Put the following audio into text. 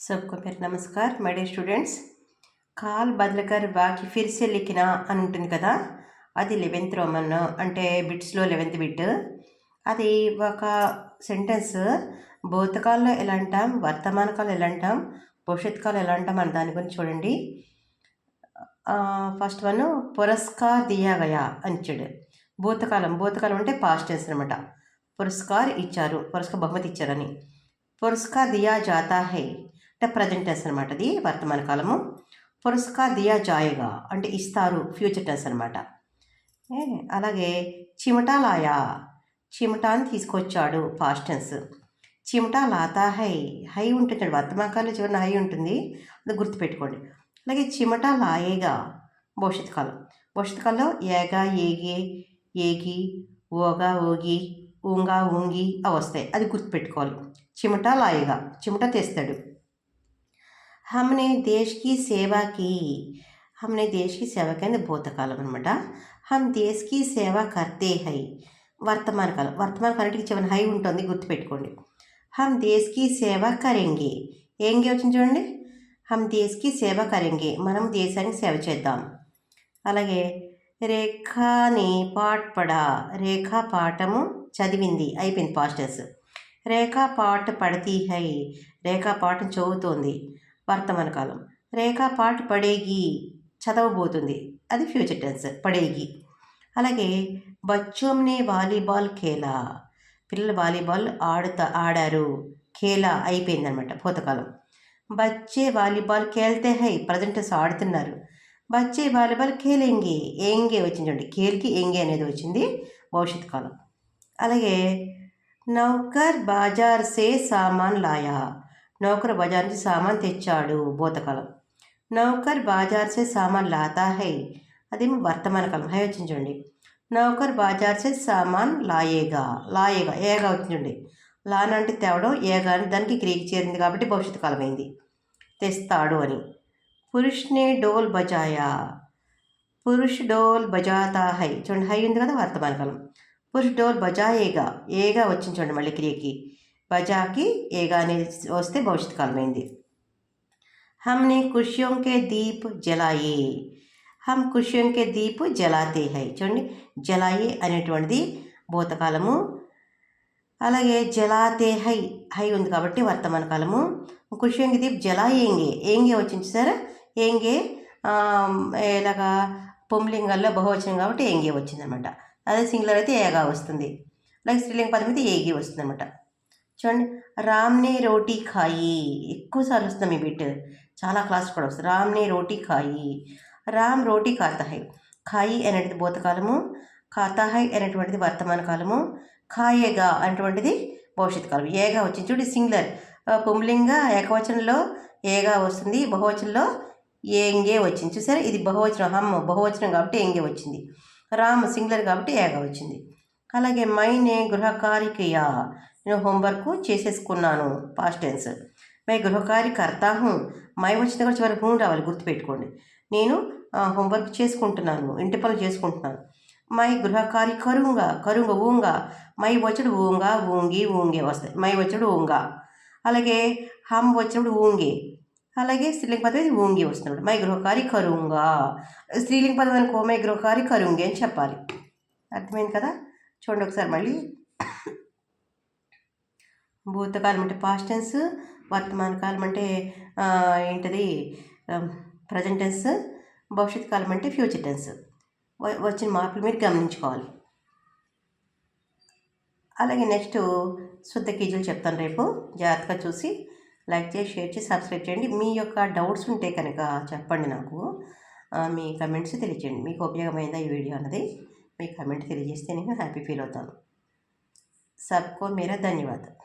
सबको मेरा namaskar my dear students కాల్ బదలకర్ బాకి ఫిర్సే లిఖిన అని ఉంటుంది కదా అది లెవెన్త్ రోమన్ అంటే బిట్స్లో లెవెన్త్ బిట్ అది ఒక సెంటెన్స్ భూతకాలంలో ఎలా అంటాం వర్తమాన కాలం ఎలా అంటాం భవిష్యత్ కాలం ఎలా అంటాం అని దాని గురించి చూడండి ఫస్ట్ వన్ పురస్కార్ దియా గయా అంచాడు భూతకాలం భూతకాలం అంటే పాస్ట్ టెన్స్ అనమాట పురస్కార్ ఇచ్చారు పురస్కార్ బహుమతి ఇచ్చారని పురస్కార్ దియా జాతా హై అంటే ప్రజెంట్ టెన్స్ అనమాట అది వర్తమాన కాలము. పురస్కార్ దియా జాయగా అంటే ఇస్తారు ఫ్యూచర్ టెన్స్ అనమాట అలాగే చిమటాలాయా చిమటాని తీసుకొచ్చాడు పాస్ట్ టెన్స్. చిమటా లాతా హై హై ఉంటుంది వర్తమాన కాలంలో చివరిన హై ఉంటుంది అది గుర్తుపెట్టుకోండి. అలాగే చిమటా లాయేగా భవిష్యత్ కాలం. భవిష్యత్ కాలంలో ఏగా ఏగే ఏగి ఓగా ఓగి ఊంగా ఊంగి అవి వస్తాయి అది గుర్తుపెట్టుకోవాలి. చిమట లాయగా చిమట తెస్తాడు. హమ్నే దేశ్కి సేవాకి హమ్నే దేశ్కి సేవకి అనేది భూతకాలం అనమాట హమ్ దేశ్కి సేవ కర్తే హై వర్తమాన కాలం వర్తమాన కాలానికి చివరి హై ఉంటుంది గుర్తుపెట్టుకోండి హమ్ దేశ్కి సేవ కరెంగే ఏంగే వచ్చింది చూడండి హమ్ దేశ్కి సేవ కరెంగే మనం దేశానికి సేవ చేద్దాం అలాగే రేఖాని పాట్పడా రేఖా పాఠము చదివింది అయిపోయింది పాస్టర్స్ రేఖా పాట పడతీ హై రేఖా పాఠం చదువుతోంది వర్తమాన కాలం రేఖా పాట పడేగి చదవబోతుంది. అది ఫ్యూచర్ టెన్స్. పడేగి. అలాగే బచ్చోమ్నే వాలీబాల్ ఖేలా. పిల్లలు వాలీబాల్ ఆడుతా ఆడారు. ఖేలా అయిపోయిందనమాట భూతకాలం. బచ్చే వాలీబాల్ ఖేల్తే హై ప్రజెంటర్స్ ఆడుతున్నారు. బచ్చే వాలీబాల్ ఖేలెంగే ఏంగే వచ్చింది చూడండి. ఖేల్కి ఎంగే అనేది వచ్చింది భవిష్యత్ కాలం. అలాగే నౌకర్ బాజార్ సే సామాన్ లాయా. నౌకర్ బజార్ నుంచి సామాన్ తెచ్చాడు భూతకాలం నౌకర్ బాజార్సే సామాన్ లాతా హై అది వర్తమాన కాలం హై వచ్చించండి నౌకర్ బాజార్ సే సామాన్ లాయేగా లాయేగా ఏగా వచ్చింది లాన్ అంటే తేవడం ఏగా అని దానికి క్రియకి చేరింది కాబట్టి భవిష్యత్ కాలం అయింది తెస్తాడు అని పురుష్నే డోల్ బజాయా పురుష్ డోల్ బజాతా హై చూడండి హై ఉంది కదా వర్తమాన కాలం పురుష్ డోల్ బజాయేగా ఏగా వచ్చింది చూడండి మళ్ళీ క్రియకి బజాకి ఏగా వస్తే భవిష్యత్ కాలమైంది. హమ్ని ఖుషియోం దీప్ జలాయే. హమ్ కుష్యోంకే కే దీప్ జలాతే హై. చూడండి జలాయే అనేటువంటిది భూతకాలము. అలాగే జలాతే హై హై ఉంది కాబట్టి వర్తమాన కాలము. కుష్యోంకి దీప్ జలాయేంగే ఏంగే. వచ్చింది సార్ ఏంగే ఇలాగా పొమ్లింగాల్లో బహువచనం కాబట్టి ఏంగే వచ్చిందనమాట. అదే సింగులర్ అయితే ఏగా వస్తుంది. అలాగే స్త్రీలింగ పదం అయితే ఏగి వస్తుందనమాట. చూడండి. రామ్నే రోటీ ఖాయి. ఎక్కువసార్లు వస్తుంది ఈ బిట్. చాలా క్లాస్ కూడా వస్తుంది. రామ్నే రోటీ ఖాయి. రామ్ రోటీ ఖాతాహై. ఖాయి అనేటిది భూతకాలము. ఖాతాహై అనేటువంటిది వర్తమాన కాలము. ఖాయేగా అనేటువంటిది భవిష్యత్ కాలం ఏగా వచ్చింది చూడు సింగులర్. పుంలింగ ఏకవచనంలో ఏగా వస్తుంది. బహువచనంలో ఏంగే వచ్చింది. చూసారా? ఇది బహువచనం. హమ్ బహువచనం కాబట్టి ఏంగే వచ్చింది. రామ్ సింగులర్ కాబట్టి ఏగా వచ్చింది. అలాగే మైనే గృహకారికయా. నేను హోంవర్క్ చేసేసుకున్నాను పాస్ట్ టెన్స్ మై గృహకారి కర్తాహు మై వచ్చిన కూడా చివరికి హూ రావాలి గుర్తుపెట్టుకోండి. నేను హోంవర్క్ చేసుకుంటున్నాను ఇంటి పనులు చేసుకుంటున్నాను. మై గృహకారి కరుంగా కరుంగ ఊంగా మై వచ్చడు ఊంగా ఊంగి ఊంగే వస్తాయి. మై వచ్చడు ఊంగా. అలాగే హమ్ వచ్చినప్పుడు ఊంగే. అలాగే స్త్రీలింగ పదం ఇది ఊంగి వస్తున్నాడు మై గృహకారి కరుంగా. స్త్రీలింగ పదం అనుకో మై గృహకారి కరుంగే అని చెప్పాలి. అర్థమైంది కదా? చూడండి ఒకసారి మళ్ళీ. భూతకాలం అంటే పాస్ట్ టెన్స్ వర్తమాన కాలం అంటే ఏంటది? ప్రజెంట్ టెన్స్ భవిష్యత్ కాలం అంటే ఫ్యూచర్ టెన్స్ వచ్చిన మార్పులు మీరు గమనించుకోవాలి. అలాగే నెక్స్ట్ శుద్ధ కీజులు చెప్తాను రేపు. జాగ్రత్తగా చూసి లైక్ చేసి షేర్ చేసి సబ్స్క్రైబ్ చేయండి. మీ యొక్క డౌట్స్ ఉంటే కనుక చెప్పండి నాకు. మీ కమెంట్స్ తెలియచేయండి. మీకు ఉపయోగమైందా ఈ వీడియో అన్నది మీ కమెంట్ తెలియజేస్తే నేను హ్యాపీ ఫీల్ అవుతాను. సబ్కో మేరా ధన్యవాదాలు.